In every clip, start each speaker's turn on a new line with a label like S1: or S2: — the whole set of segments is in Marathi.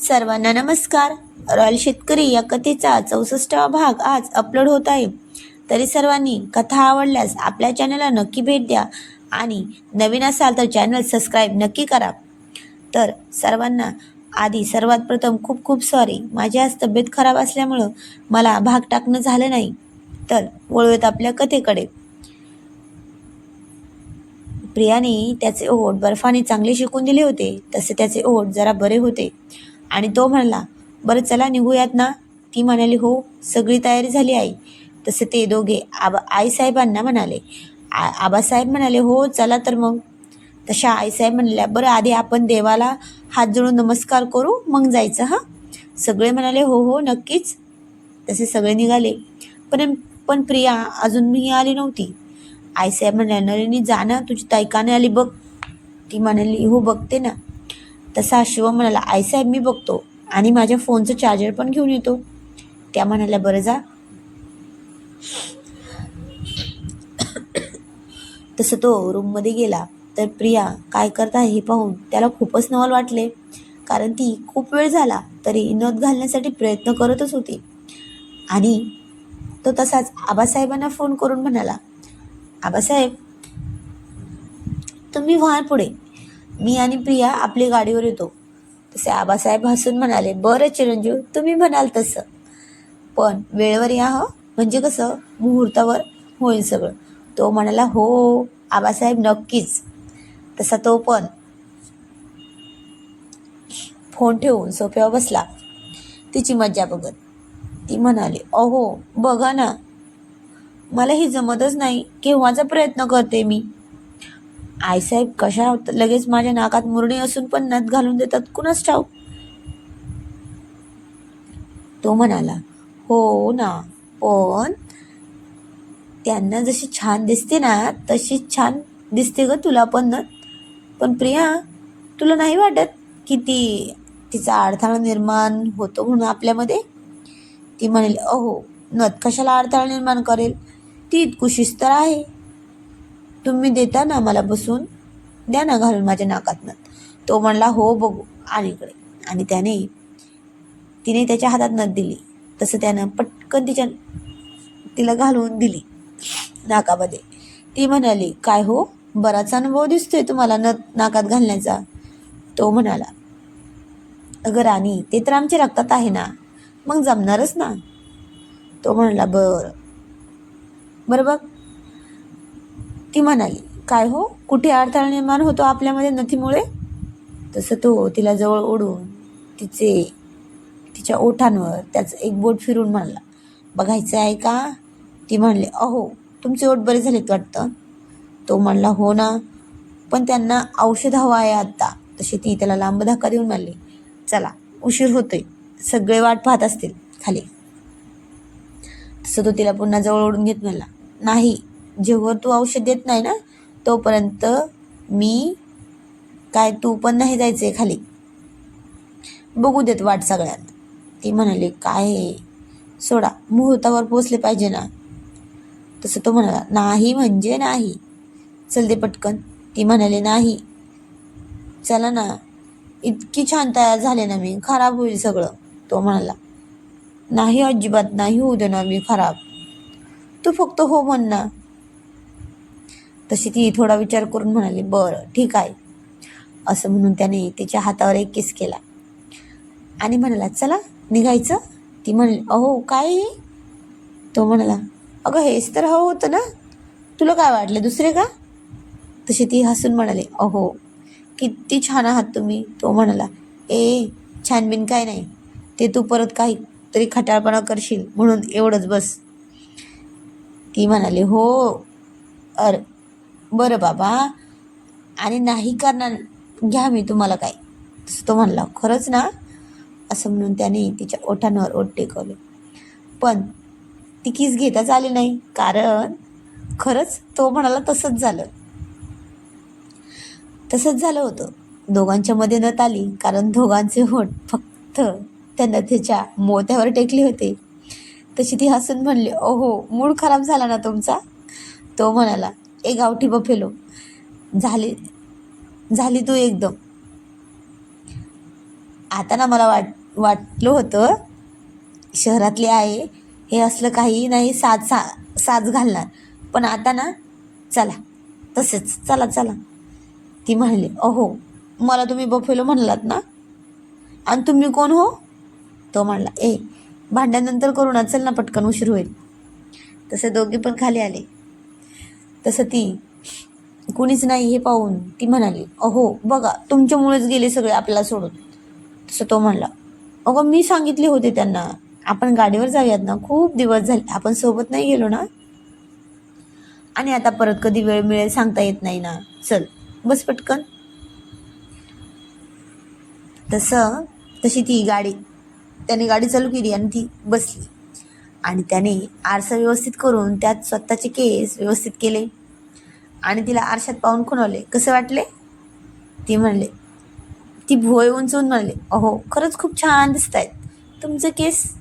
S1: सर्वांना नमस्कार. रॉयल शेतकरी या कथेचा चौसष्टावा भाग आज अपलोड होत आहे. तरी सर्वांनी कथा आवडल्यास आपल्या चॅनलला नक्की भेट द्या आणि नवीन असाल तर चॅनल सबस्क्राईब नक्की करा. तर सर्वांना आधी सर्वात प्रथम खूप खूप सॉरी माझी आज तब्येत खराब असल्यामुळं मला भाग टाकणं झालं नाही. तर वळूयात आपल्या कथेकडे. प्रियाने त्याचे ओठ बर्फाने चांगले शिकून दिले होते. तसे त्याचे ओठ जरा बरे होते. आणि तो म्हणला बरं चला निघूयात ना. ती म्हणाली हो सगळी तयारी झाली आई. तसे ते दोघे आबा आईसाहेबांना म्हणाले. आ आबासाहेब म्हणाले हो चला तर मग. तशा आईसाहेब म्हणल्या बरं आधी आपण देवाला हात जोडून नमस्कार करू मग जायचं हां? सगळे म्हणाले हो हो नक्कीच. तसे सगळे निघाले. पण पण प्रिया अजून मी आली नव्हती. आईसाहेब म्हणाल्या नरेनी जा ना तुझी तायकाने नाही आली बघ. ती म्हणाली हो बघते ना. तसा शिव म्हणाला आईसाहेब मी बघतो. आणि माझ्या फोनचं चार्जर पण घेऊन येतो. त्या म्हणाल्या बरं जा. तसं तो रूममध्ये गेला. तर प्रिया काय करत आहे हे पाहून? त्याला खूपच नवल वाटले. कारण ती खूप वेळ झाला तरी नथ घालण्यासाठी प्रयत्न करतच होती. आणि तो तसाच आबासाहेबांना फोन करून म्हणाला आबासाहेब तुम्ही व्हा पुढे. मी आणि प्रिया आपली गाडीवर येतो. तसे आबासाहेब हसून म्हणाले बरं चिरंजीव तुम्ही म्हणाल तसं. पण वेळेवर या हं. म्हणजे कसं? मुहूर्तावर होईल सगळं. तो म्हणाला हो आबासाहेब नक्कीच. तसा तो पण फोन ठेवून सोफ्यावर बसला. तिची मज्जा बघत. ती म्हणाली अहो बघा ना. मला हे जमतच नाही. केव्हाचा प्रयत्न करते मी? आईसाहेब कशा लगेच माझ्या नाकात मुरणी असून पण नथ घालून देतात कुणाच ठाऊ तो म्हणाला हो ना पण त्यांना जशी छान दिसते ना तशी छान दिसते ग तुला पण नथ. पण प्रिया तुला नाही वाटत की ती तिचा अडथळा निर्माण होतो म्हणून आपल्यामध्ये? ती म्हणेल अहो नथ कशाला अडथळा निर्माण करेल? ती इतकुशीच तर आहे. तुम्ही देता ना मला बसून? द्या ना घालून माझ्या नाकातनं. तो म्हणला हो बघू आणि इकडे. आणि त्याने तिने त्याच्या हातात नथ दिली. तसं त्यानं पटकन तिच्या तिला घालून दिली नाकामध्ये. ती म्हणाली काय हो? बराच अनुभव दिसतोय तुम्हाला नथ नाकात घालण्याचा. तो म्हणाला अगं राणी ते तर आमच्या रक्तात आहे ना. मग जमणारच ना. तो म्हणाला बरं. बरं बघ ती म्हणाली काय हो? कुठे अडथळा निर्माण होतो आपल्यामध्ये नथीमुळे? तसं तो तिला जवळ ओढून तिचे तिच्या ओठांवर त्याचं एक बोट फिरून म्हणला बघायचं आहे का? ती म्हणली अहो तुमचे ओठ बरे झालेत वाटतं. तो म्हणला हो ना पण त्यांना औषध हवं आहे आत्ता. तशी ती त्याला लांब धक्का देऊन म्हणली चला उशीर होतोय सगळे वाट पाहत असतील खाली. तसं तो तिला पुन्हा जवळ ओढून घेत म्हणला नाही जेव्हा तू औषध देत नाही ना तोपर्यंत मी काय तू पण नाही जायचं आहे खाली. बघू देत वाट सगळ्यांना ती म्हणाली काय सोडा मुहूर्तावर पोचले पाहिजे ना. तसं तो म्हणाला नाही म्हणजे नाही. चल दे पटकन. ती म्हणाली नाही. चला ना इतकी छान तयार झाले ना मी खराब होईल सगळं. तो म्हणाला नाही अजिबात नाही होऊ दे ना मी खराब. तू फक्त हो म्हण ना. तशी ती थोडा विचार करून म्हणाली बरं ठीक आहे. असं म्हणून त्याने तिच्या हातावर एक किस केला. आणि म्हणाला चला निघायचं. ती म्हणली अहो काय? तो म्हणाला अगं हेच तर हवं होतं ना. तुला काय वाटलं दुसरे का? तशी ती हसून म्हणाली अहो किती छान आहात तुम्ही. तो म्हणाला ए छानबीन काय नाही. ते तू परत काही तरी खटाळपणा करशील म्हणून एवढंच बस. ती म्हणाली हो अर बरं बाबा. आणि नाही करणार घ्या मी तुम्हाला काय. तसं तो म्हणला खरंच ना? असं म्हणून त्याने तिच्या ओठांवर ओठ टेकवले. पण ती किस घेताच आली नाही कारण खरंच तो म्हणाला तसंच झालं. तसंच झालं होतं. दोघांच्या मध्ये नत आली कारण दोघांचे होठ फक्त त्या त्याच्या मोत्यावर टेकले होते. तशी ती हसून म्हणली ओहो मूड खराब झाला ना तुमचा? तो म्हणाला ए गावठी बफेलो. झाली झाली तू एकदम. आता ना मला वाट वाटलं होतं शहरातली आहे हे असलं काही नाही साज सा साज घालणार. पण आता ना चला तसेच चला चला. ती म्हणली अहो मला तुम्ही बफेलो म्हणलात ना? आणि तुम्ही कोण हो? तो म्हणला ए भांड्यानंतर करू ना चल ना पटकन उशीर होईल. तसे दोघे पण खाली आले. तसं ती कुणीच नाही हे पाहून ती म्हणाली अहो बघा तुमच्यामुळेच गेले सगळे आपल्याला सोडून. तसं तो म्हणला. अगं मी सांगितले होते त्यांना आपण गाडीवर जाऊयात ना खूप दिवस झाले आपण सोबत नाही गेलो ना? आणि आता परत कधी वेळ मिळेल सांगता येत नाही ना. चल बस पटकन. तसं तशी ती गाडी त्याने गाडी चालू केली आणि ती बसली. आणि त्याने आरसा व्यवस्थित करून त्यात स्वतःचे केस व्यवस्थित केले. आणि तिला आरशात पाहून खुणवले. कसे वाटले? ती म्हणले. ती भोय उंचवून म्हणले. अहो खरंच खूप छान दिसत आहेत तुमचं केस?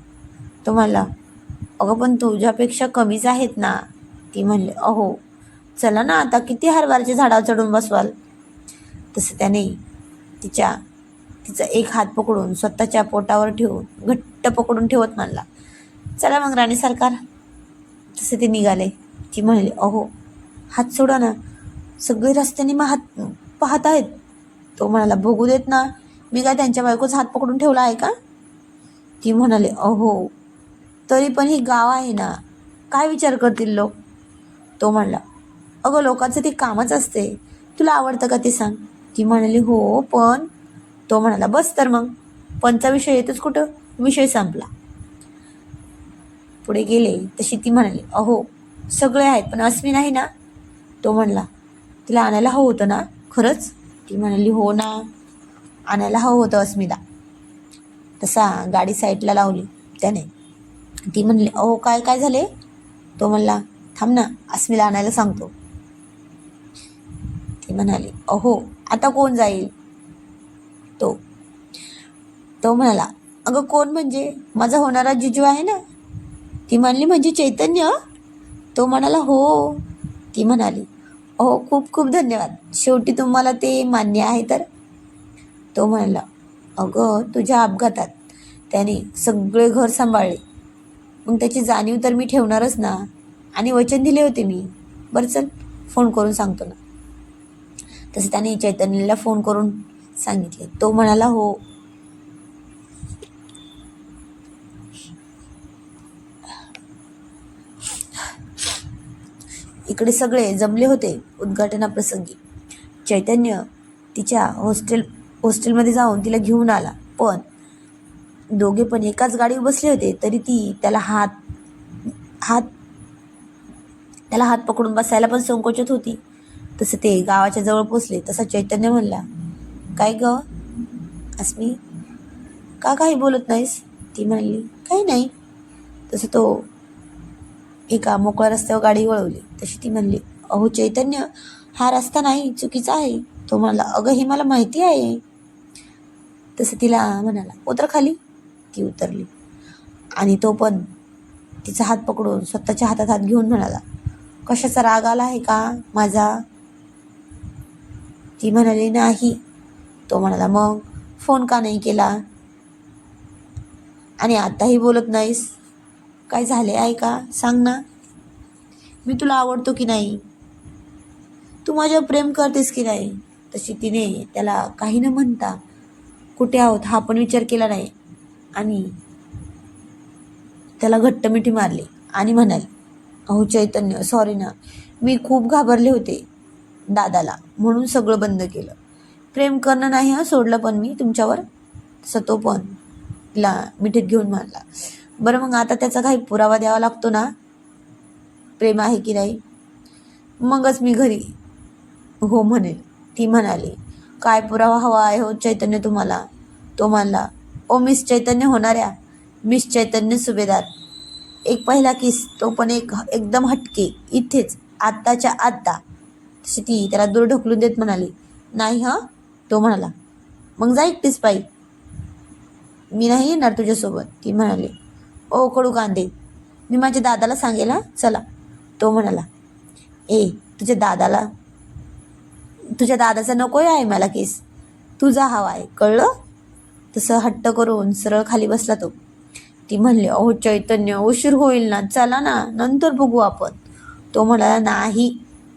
S1: तो म्हणला. अगं पण तुझ्यापेक्षा कमीच आहेत ना. ती म्हणले. अहो चला ना आता किती हरवारच्या झाडावर चढून बसवाल? तसं त्याने तिच्या तिचा एक हात पकडून स्वतःच्या पोटावर ठेवून घट्ट पकडून ठेवत म्हणला. चला मग राणी सरकार. तसे ते निघाले. ती म्हणाली अहो हात सोडा ना. सगळे रस्त्याने मग हात पाहत आहेत तो म्हणाला बघू देत ना. मी काय त्यांच्या बायकोच हात पकडून ठेवला आहे का? ती म्हणाले अहो तरी पण ही गाव आहे ना. काय विचार करतील लोक? तो म्हणला अगं लोकांचं ते कामच असते. तुला आवडतं का ते सांग. ती म्हणाली हो पण. तो म्हणाला बस तर मग. पंचा विषय येतोच कुठं? विषय संपला. पुढे गेले तशी ती म्हणाली अहो सगळे आहेत पण अस्मिन नाही ना? तो म्हणला तिला आणायला हवं होतं ना खरंच? ती म्हणाली हो ना आणायला हवं होतं अस्मिता. तसा गाडी साईडला लावली त्याने. ती म्हणली अहो काय काय झाले? तो म्हणला थांब ना अस्मिला आणायला सांगतो. ती म्हणाली अहो आता कोण जाईल? तो तो म्हणाला अगं कोण म्हणजे? माझा होणारा जिजू आहे ना ती म्हणली म्हणजे चैतन्य? तो म्हणाला हो. ती म्हणाली अहो खूप खूप धन्यवाद. शेवटी तुम्हाला ते मान्य आहे तर? तो म्हणाला अगं तुझ्या अपघातात त्याने सगळे घर सांभाळले. मग त्याची जाणीव तर मी ठेवणारच ना. आणि वचन दिले होते मी. बरं चल फोन करून सांगतो ना. तसं त्याने चैतन्यला फोन करून सांगितले. तो म्हणाला हो. इकडे सगळे जमले होते उद्घाटनाप्रसंगी. चैतन्य तिच्या हॉस्टेल हॉस्टेलमध्ये जाऊन तिला घेऊन आला. पण दोघे पण एकाच गाडीवर बसले होते तरी ती त्याला हात हात त्याला हात पकडून बसायला पण संकोचत होती. तसं ते गावाच्या जवळ पोचले तसा चैतन्य म्हणला काय ग? अस्मी का काही बोलत नाहीस? ती म्हणली काही नाही. तसं तो एका मोकळ्या रस्त्यावर गाडी वळवली. तशी ती म्हणली अहो चैतन्य हा रस्ता नाही चुकीचा आहे. तो म्हणाला अगं हे मला माहिती आहे. तसं तिला म्हणाला उतर खाली ती उतरली. आणि तो पण तिचा हात पकडून स्वतःच्या हातात हात घेऊन म्हणाला कशाचा राग आला आहे का माझा? ती म्हणाली नाही. तो म्हणाला मग फोन का नाही केला? आणि आताही बोलत नाहीस? काय झाले आहे का? सांग ना. मी तुला आवडतो की नाही? तू माझ्यावर प्रेम करतेस की नाही? तशी तिने त्याला काही न म्हणता कुठे आहोत हा पण विचार केला नाही. आणि त्याला घट्ट मिठी मारली आणि म्हणाली अहो चैतन्य सॉरी ना. मी खूप घाबरले होते दादाला. म्हणून सगळं बंद केलं. प्रेम करणं नाही हा सोडलं पण मी तुमच्यावर सतो पण तिला मिठीत घेऊन मारला. बरं मग आता त्याचा काही पुरावा द्यावा लागतो ना? प्रेम आहे की नाही? मगच मी घरी. हो म्हणेल. ती म्हणाली काय पुरावा हवा आहे हो चैतन्य तुम्हाला? तो म्हणला ओ मिस चैतन्य होणाऱ्या मिस चैतन्य सुभेदार. एक पहिला किस तो पण एक एकदम हटके इथेच आत्ताच्या आत्ता. तशी ती त्याला दूर ढकलून देत म्हणाली नाही हां? तो म्हणाला मग जा एकटीच पायी मी नाही येणार तुझ्यासोबत ती म्हणाली. ओ कडू कांदे मी माझ्या दादाला सांगेल हा? चला. तो म्हणाला ए तुझ्या दादाला तुझ्या दादाचा नको आहे मला केस तुझा हवा आहे कळलं? तसं हट्ट करून सरळ खाली बसला तो. ती म्हणली अहो चैतन्य उशीर होईल ना चला ना नंतर बघू आपण. तो म्हणाला नाही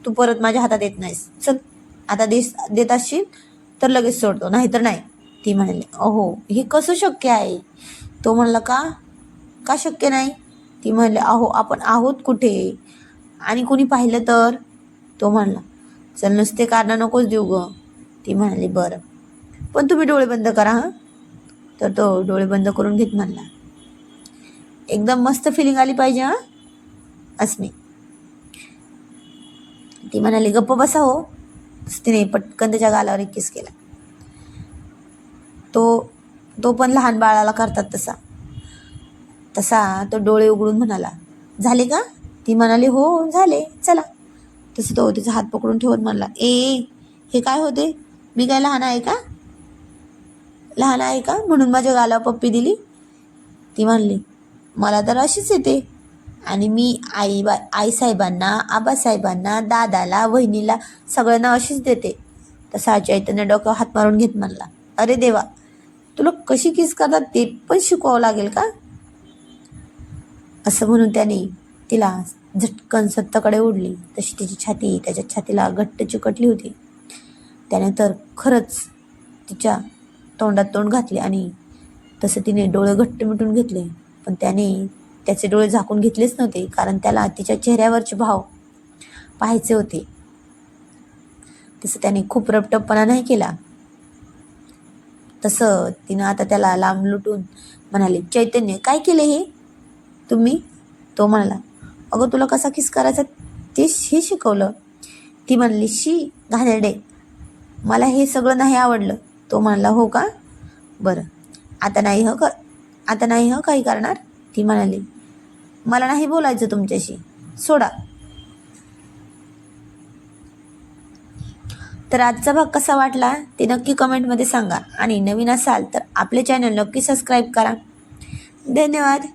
S1: तू परत माझ्या हातात येत नाहीस. चल आता देस देत असशील तर लगेच सोडतो नाही तर नाही. ती म्हणाली अहो हे कसं शक्य आहे? तो म्हणला का? का शक्य नाही? ती म्हणली अहो आपण आहोत कुठे? आणि कोणी पाहिलं तर? तो म्हणला चल नुसते कारण नकोच देऊ ग. ती म्हणाली बरं. पण तुम्ही डोळे बंद करा हां. तर तो डोळे बंद करून घेत म्हणला एकदम मस्त फिलिंग आली पाहिजे हां. अस्मी ती म्हणाली गप्प बसा हो. तिने पटकन त्याच्या गालावर एक किस केला. तो तो पण लहान बाळाला करतात तसा. तसा तो डोळे उघडून म्हणाला झाले का? ती म्हणाली हो झाले चला. तसं तो तिचा हात पकडून ठेवून म्हणला ए हे काय होते? मी काय लहान आहे का? लहान आहे का? म्हणून माझ्या गाला पप्पी दिली. ती म्हणली मला तर अशीच येते. आणि मी आई बा आईसाहेबांना आबासाहेबांना दादाला वहिनीला सगळ्यांना अशीच देते. तसा चैतन्य डोक्यावर हात मारून घेत म्हणला अरे देवा तुला कशी किस करतात? ते पण शिकवावं लागेल का? असं म्हणून त्याने तिला झटकन सत्ताकडे ओढली. तशी तिची छाती त्याच्या छातीला घट्ट चिकटली होती. त्याने तर खरंच तिच्या तोंडात तोंड घातले आणि तसं तिने डोळे घट्ट मिटून घेतले. पण त्याने त्याचे डोळे झाकून घेतलेच नव्हते कारण त्याला तिच्या चेहऱ्यावरचे भाव पाहायचे होते. तसं त्याने खूप रपटपणा नाही केला. तसं तिनं आता त्याला लांब लुटून म्हणाले चैतन्य काय केले हे? तुम्ही? तो म्हणाला अगं तुला कसा किस करायचा ते हे शिकवलं. ती म्हणली शी घाणेरडे. मला हे सगळं नाही आवडलं. तो म्हणाला हो का? बरं. आता नाही ह कर आता नाही ह काही करणार? ती म्हणाली मला नाही बोलायचं तुमच्याशी. सोडा. तर आजचा भाग कसा वाटला ते नक्की कमेंटमध्ये सांगा. आणि नवीन असाल तर आपले चॅनल नक्की सबस्क्राईब करा. धन्यवाद.